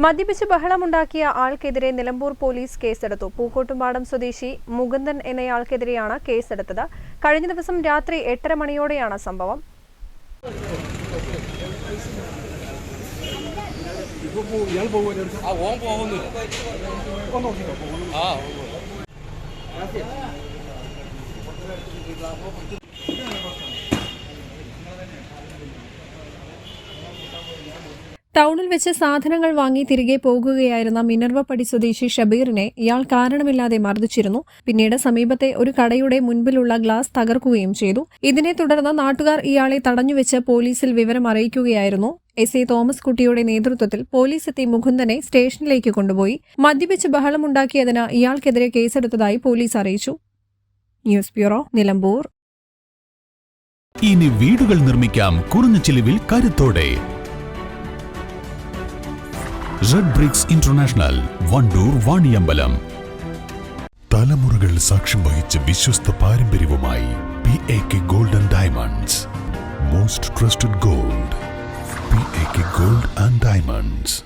മദ്യപിച്ച് ബഹളമുണ്ടാക്കിയ ആൾക്കെതിരെ നിലമ്പൂർ പോലീസ് കേസെടുത്തു. പൂക്കോട്ടുംപാടം സ്വദേശി മുകുന്ദൻ എന്നയാൾക്കെതിരെയാണ് കേസെടുത്തത്. കഴിഞ്ഞ ദിവസം രാത്രി എട്ടര മണിയോടെയാണ് സംഭവം. ടൗണിൽ വെച്ച് സാധനങ്ങൾ വാങ്ങി തിരികെ പോകുകയായിരുന്ന മിനർവപ്പടി സ്വദേശി ഷബീറിനെ ഇയാൾ കാരണമില്ലാതെ മർദ്ദിച്ചിരുന്നു. പിന്നീട് സമീപത്തെ ഒരു കടയുടെ മുൻപിലുള്ള ഗ്ലാസ് തകർക്കുകയും ചെയ്തു. ഇതിനെ തുടർന്ന് നാട്ടുകാർ ഇയാളെ തടഞ്ഞുവെച്ച് പോലീസിൽ വിവരം അറിയിക്കുകയായിരുന്നു. എസ്. എ. തോമസ് കുട്ടിയുടെ നേതൃത്വത്തിൽ പോലീസ് എത്തി മുകുന്ദനെ സ്റ്റേഷനിലേക്ക് കൊണ്ടുപോയി. മദ്യപിച്ച് ബഹളമുണ്ടാക്കിയതിന് ഇയാൾക്കെതിരെ കേസെടുത്തതായി പോലീസ് അറിയിച്ചു. News bureau Nilambur. ഇനി വീടുകൾ നിർമ്മിക്കാം. കുറഞ്ഞ ചിലവിൽ കരുത്തോടെ. Red bricks international Wandoor Vaniyambalam തലമുറകൾ സാക്ഷ്യം വഹിച്ച വിശ്വസ്ത പാരമ്പര്യവുമായി P A K golden diamonds most trusted gold P A K gold and diamonds